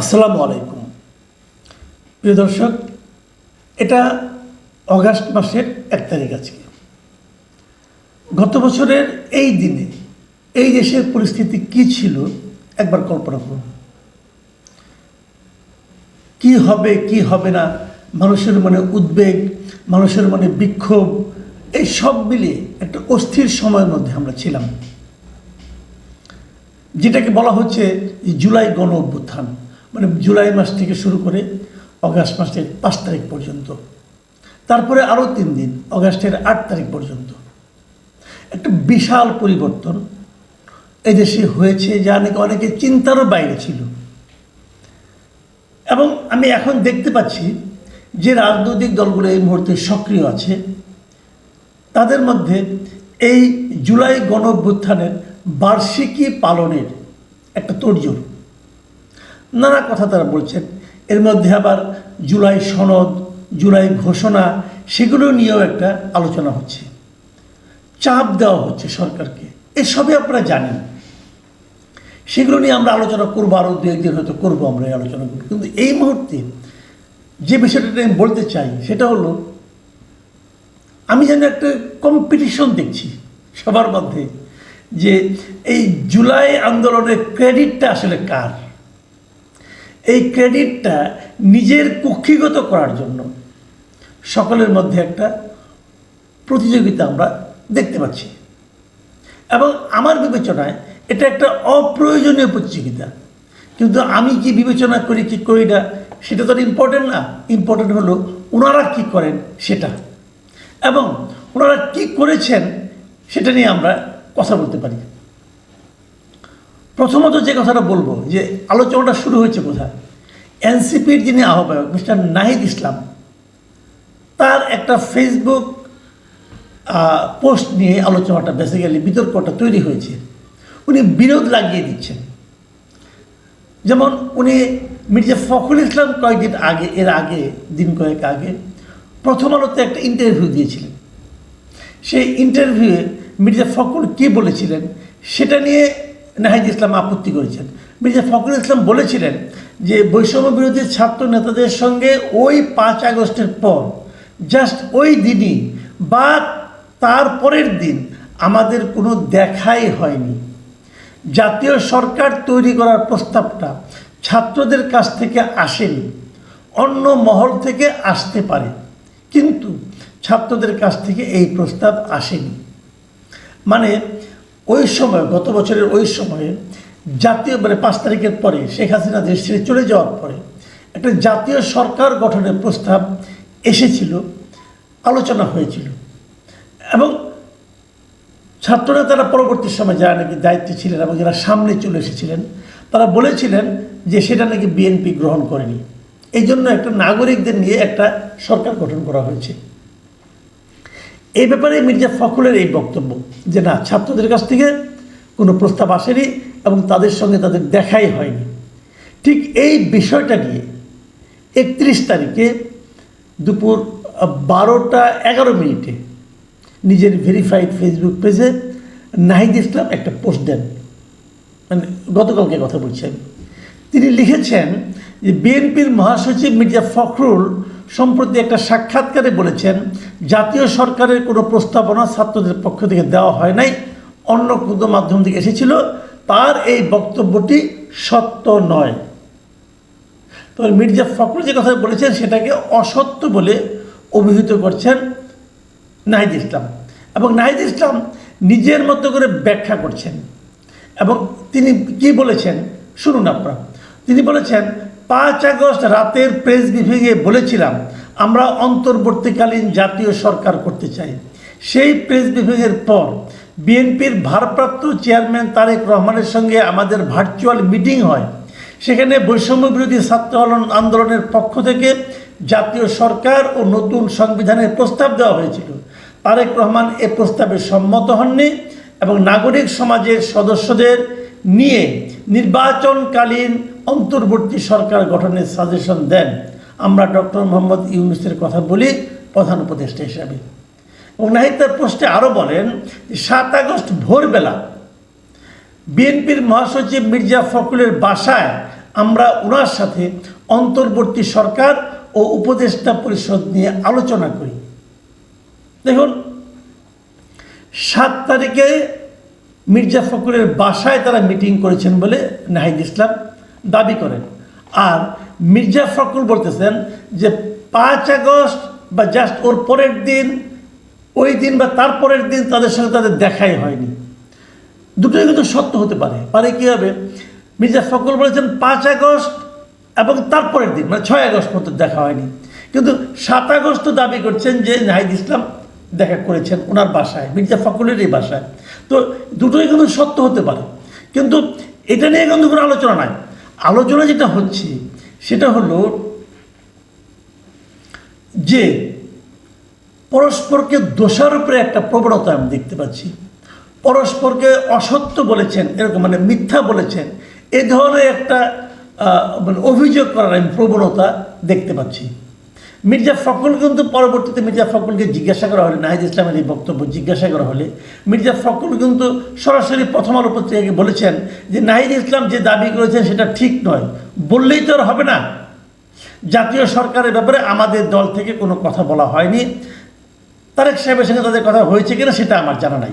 আসসালামু আলাইকুম। প্রিয় দর্শক, এটা অগাস্ট মাসের এক তারিখ আজকে। গত বছরের এই দিনে এই দেশের পরিস্থিতি কি ছিল, একবার কল্পনা করুন। কি হবে কি হবে না, মানুষের মনে উদ্বেগ, মানুষের মনে বিক্ষোভ, এই সব মিলিয়ে একটা অস্থির সময়ের মধ্যে আমরা ছিলাম। যেটাকে বলা হচ্ছে জুলাই গণ অভ্যুত্থান মানে জুলাই মাস থেকে শুরু করে অগাস্ট মাসের পাঁচ তারিখ পর্যন্ত। তারপরে আরও তিন দিন, অগাস্টের আট তারিখ পর্যন্ত। একটা বিশাল পরিবর্তন এদেশে হয়েছে যা নাকি অনেকে চিন্তারও বাইরে ছিল। এবং আমি এখন দেখতে পাচ্ছি যে রাজনৈতিক দলগুলো এই মুহূর্তে সক্রিয় আছে। তাদের মধ্যে এই জুলাই গণ বার্ষিকী পালনের একটা তোড়জোড়। নানা কথা তারা বলছেন। এর মধ্যে আবার জুলাই সনদ, জুলাই ঘোষণা, সেগুলো নিয়েও একটা আলোচনা হচ্ছে। চাপ দেওয়া হচ্ছে সরকারকে। এসবই আপনারা জানেন। সেগুলো নিয়ে আমরা আলোচনা করব আরও দু একদিন হয়তো করব আমরা এই আলোচনাগুলো। কিন্তু এই মুহূর্তে যে বিষয়টা আমি বলতে চাই, সেটা হলো, আমি যেন একটা কম্পিটিশন দেখছি সবার মধ্যে, যে এই জুলাই আন্দোলনের ক্রেডিটটা আসলে কার? এই ক্রেডিটটা নিজের কক্ষিগত করার জন্য। সকলের মধ্যে একটা প্রতিযোগিতা আমরা দেখতে পাচ্ছি। এবং আমার বিবেচনায় এটা একটা অপ্রয়োজনীয় প্রতিযোগিতা। কিন্তু আমি কি বিবেচনা করি, কি করি না, সেটা তো ইম্পর্টেন্ট না। ইম্পর্টেন্ট হলো ওনারা কি করেন সেটা। এবং ওনারা কি করেছেন, সেটা নিয়ে আমরা কথা বলতে পারি। প্রথমত যে কথাটা বলব, যে আলোচনাটা শুরু হয়েছে কোথায় এনসিপির যিনি আহ্বায়ক, মিস্টার নাহিদ ইসলাম, তার একটা ফেসবুক পোস্ট নিয়ে আলোচনাটা বেসিক্যালি বিতর্কটা তৈরি হয়েছে। উনি বিরোধ লাগিয়ে দিচ্ছেন। যেমন উনি মির্জা ফখরুল ইসলাম কয়েকদিন আগে, এর আগে, দিন কয়েক আগে, প্রথম আলোতে একটা ইন্টারভিউ দিয়েছিলেন। সেই ইন্টারভিউয়ে মির্জা ফখরুল কী বলেছিলেন, সেটা নিয়ে নাহিদ ইসলাম আপত্তি করেছেন। মির্জা ফখরুল ইসলাম বলেছিলেন যে বৈষম্য বিরোধী ছাত্র নেতাদের সঙ্গে ওই পাঁচ আগস্টের পর জাস্ট ওই দিনই বা তার পরের দিন আমাদের কোনো দেখাই হয়নি। জাতীয় সরকার তৈরি করার প্রস্তাবটা ছাত্রদের কাছ থেকে আসেনি, অন্য মহল থেকে আসতে পারে, কিন্তু ছাত্রদের কাছ থেকে এই প্রস্তাব আসেনি। মানে ওই সময়, গত বছরের ওই সময়ে, জাতীয় মানে পাঁচ তারিখের পরে শেখ হাসিনা দেশ ছেড়ে চলে যাওয়ার পরে একটা জাতীয় সরকার গঠনের প্রস্তাব এসেছিল, আলোচনা হয়েছিল। এবং ছাত্ররা তারা পরবর্তী সময় যারা নাকি দায়িত্বে ছিলেন এবং যারা সামনে চলে এসেছিলেন, তারা বলেছিলেন যে সেটা নাকি বিএনপি গ্রহণ করেনি। এই জন্য একটা নাগরিকদের নিয়ে একটা সরকার গঠন করা হয়েছে। এই ব্যাপারে মির্জা ফখরুলের এই বক্তব্য যে না, ছাত্রদের কাছ থেকে কোনো প্রস্তাব আসেনি এবং তাদের সঙ্গে তাদের দেখাই হয়নি। ঠিক এই বিষয়টা নিয়ে একত্রিশ তারিখে দুপুর বারোটা এগারো মিনিটে নিজের ভেরিফাইড ফেসবুক পেজে নাহিদ ইসলাম একটা পোস্ট দেন। মানে গতকালকে কথা বলছি আমি তিনি লিখেছেন যে, বিএনপির মহাসচিব মির্জা ফখরুল সম্প্রতি একটা সাক্ষাৎকারে বলেছেন, জাতীয় সরকারের কোনো প্রস্তাবনা ছাত্রদের পক্ষ থেকে দেওয়া হয় নাই, অন্য কোনো মাধ্যম থেকে এসেছিল, তার এই বক্তব্যটি সত্য নয়। তবে মির্জা ফখরুল যে কথা বলেছেন, সেটাকে অসত্য বলে অভিহিত করছেন নাহিদ ইসলাম। এবং নাহিদ ইসলাম নিজের মতো করে ব্যাখ্যা করছেন। এবং তিনি কি বলেছেন, শুনুন আপনারা। তিনি বলেছেন পাঁচ আগস্ট রাতের প্রেস বিভাগে বলেছিলাম, আমরা অন্তর্বর্তীকালীন জাতীয় সরকার করতে চাই। সেই প্রেস বিভাগের পর বিএনপির ভারপ্রাপ্ত চেয়ারম্যান তারেক রহমানের সঙ্গে আমাদের ভার্চুয়াল মিটিং হয়। সেখানে বৈষম্য বিরোধী ছাত্র আন্দোলনের পক্ষ থেকে জাতীয় সরকার ও নতুন সংবিধানের প্রস্তাব দেওয়া হয়েছিল। তারেক রহমান এ প্রস্তাবে সম্মত হননি এবং নাগরিক সমাজের সদস্যদের নিয়ে নির্বাচনকালীন অন্তর্বর্তী সরকার গঠনের সাজেশন দেন। আমরা ডক্টর মোহাম্মদ ইউনুসের কথা বলি প্রধান উপদেষ্টা হিসাবে। এবং নাহিদ তার পোস্টে আরও বলেন সাত আগস্ট ভোরবেলা বিএনপির মহাসচিব মির্জা ফখরুলের বাসায় আমরা ওনার সাথে অন্তর্বর্তী সরকার ও উপদেষ্টা পরিষদ নিয়ে আলোচনা করি। দেখুন, সাত তারিখে মির্জা ফখরুলের বাসায় তারা মিটিং করেছেন বলে নাহিদ ইসলাম দাবি করেন। আর মির্জা ফখরুল বলতেছেন যে পাঁচ আগস্ট বা জাস্ট ওর পরের দিন, ওই দিন বা তার পরের দিন তাদের সঙ্গে তাদের দেখাই হয়নি। দুটোই কিন্তু সত্য হতে পারে। পারে কী হবে? মির্জা ফখরুল বলেছেন পাঁচ আগস্ট এবং তারপরের দিন মানে ছয় আগস্ট মতো দেখা হয়নি। কিন্তু সাত আগস্ট দাবি করছেন যে নাহিদ ইসলাম দেখা করেছেন ওনার বাসায়, মির্জা ফখরুলেরই বাসায়। তো দুটোই কিন্তু সত্য হতে পারে। কিন্তু এটা নিয়ে কিন্তু কোনো আলোচনা নাই। আলোচনা যেটা হচ্ছে, সেটা হলো যে পরস্পরকে দোষারোপের একটা প্রবণতা আমি দেখতে পাচ্ছি। পরস্পরকে অসত্য বলেছেন, এরকম মানে মিথ্যা বলেছেন, এ ধরনের একটা মানে অভিযোগ করার আমি প্রবণতা দেখতে পাচ্ছি। মির্জা ফখরুল কিন্তু পরবর্তীতে মির্জা ফখরুলকে জিজ্ঞাসা করা হলে, নাহিদ ইসলামের এই বক্তব্য জিজ্ঞাসা করা হলে, মির্জা ফখরুল কিন্তু সরাসরি প্রথম আলো পত্রিকাকে বলেছেন যে, নাহিদ ইসলাম যে দাবি করেছেন সেটা ঠিক নয়। বললেই তো আর হবে না। জাতীয় সরকারের ব্যাপারে আমাদের দল থেকে কোনো কথা বলা হয়নি। তারেক সাহেবের সঙ্গে তাদের কথা হয়েছে কিনা সেটা আমার জানা নাই।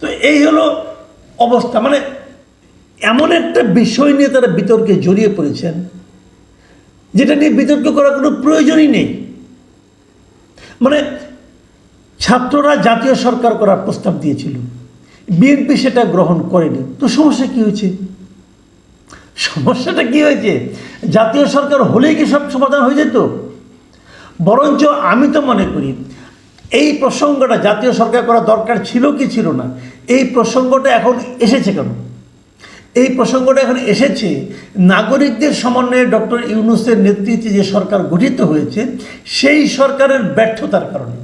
তো এই হলো অবস্থা। মানে এমন একটা বিষয় নিয়ে তারা বিতর্কে জড়িয়ে পড়েছেন। যেটা নিয়ে বিতর্ক করার কোনো প্রয়োজনই নেই। মানে ছাত্ররা জাতীয় সরকার করার প্রস্তাব দিয়েছিল। বিএনপি সেটা গ্রহণ করেনি। তো সমস্যা কি হয়েছে? সমস্যাটা কি হয়েছে? জাতীয় সরকার হলেই কি সব সমাধান হয়ে যেত? বরঞ্চ আমি তো মনে করি, এই প্রসঙ্গটা জাতীয় সরকার করা দরকার ছিল কি ছিল না, এই প্রসঙ্গটা এখন এসেছে কেন? এই প্রসঙ্গটা এখন এসেছে। নাগরিকদের সমন্বয়ে ডক্টর ইউনুসের নেতৃত্বে যে সরকার গঠিত হয়েছে, সেই সরকারের ব্যর্থতার কারণে।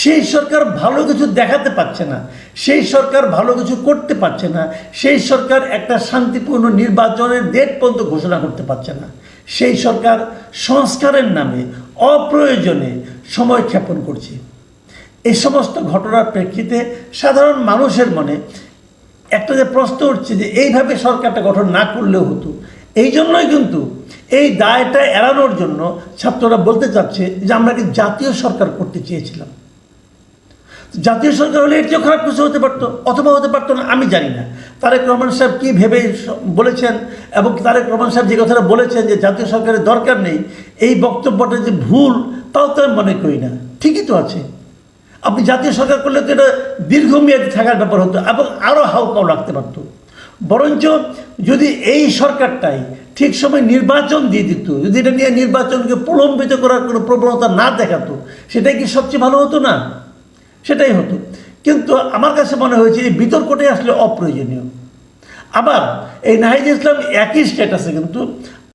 সেই সরকার ভালো কিছু দেখাতে পারছে না, সেই সরকার ভালো কিছু করতে পারছে না, সেই সরকার একটা শান্তিপূর্ণ নির্বাচনের ডেট পর্যন্ত ঘোষণা করতে পারছে না। সেই সরকার সংস্কারের নামে অপ্রয়োজনে সময় ক্ষেপণ করছে। এই সমস্ত ঘটনার প্রেক্ষিতে সাধারণ মানুষের মনে একটা যে প্রশ্ন উঠছে যে এইভাবে সরকারটা গঠন না করলেও হতো। এই জন্যই কিন্তু এই দায়টা এড়ানোর জন্য ছাত্ররা বলতে চাচ্ছে যে আমরা কি জাতীয় সরকার করতে চেয়েছিলাম। জাতীয় সরকার হলে এর চেয়েও খারাপ কিছু হতে পারতো, অথবা হতে পারতো না, আমি জানি না। তারেক রহমান সাহেব কী ভেবে বলেছেন এবং তারেক রহমান সাহেব যে কথাটা বলেছেন যে জাতীয় সরকারের দরকার নেই, এই বক্তব্যটা যে ভুল, তাও তো আমি মনে করি না। ঠিকই তো আছে। আপনি জাতীয় সরকার করলে তো এটা দীর্ঘমেয়াদী থাকার ব্যাপার হতো এবং আরও হাউকাও লাগতে পারতো। বরঞ্চ যদি এই সরকারটাই ঠিক সময় নির্বাচন দিয়ে দিত, যদি এটা নিয়ে নির্বাচনকে প্রলম্বিত করার কোনো প্রবণতা না দেখাতো, সেটাই কি সবচেয়ে ভালো হতো না? সেটাই হতো। কিন্তু আমার কাছে মনে হয়েছে এই বিতর্কটাই আসলে অপ্রয়োজনীয়। আবার এই নাহিদ ইসলাম একই স্ট্যাটাসে কিন্তু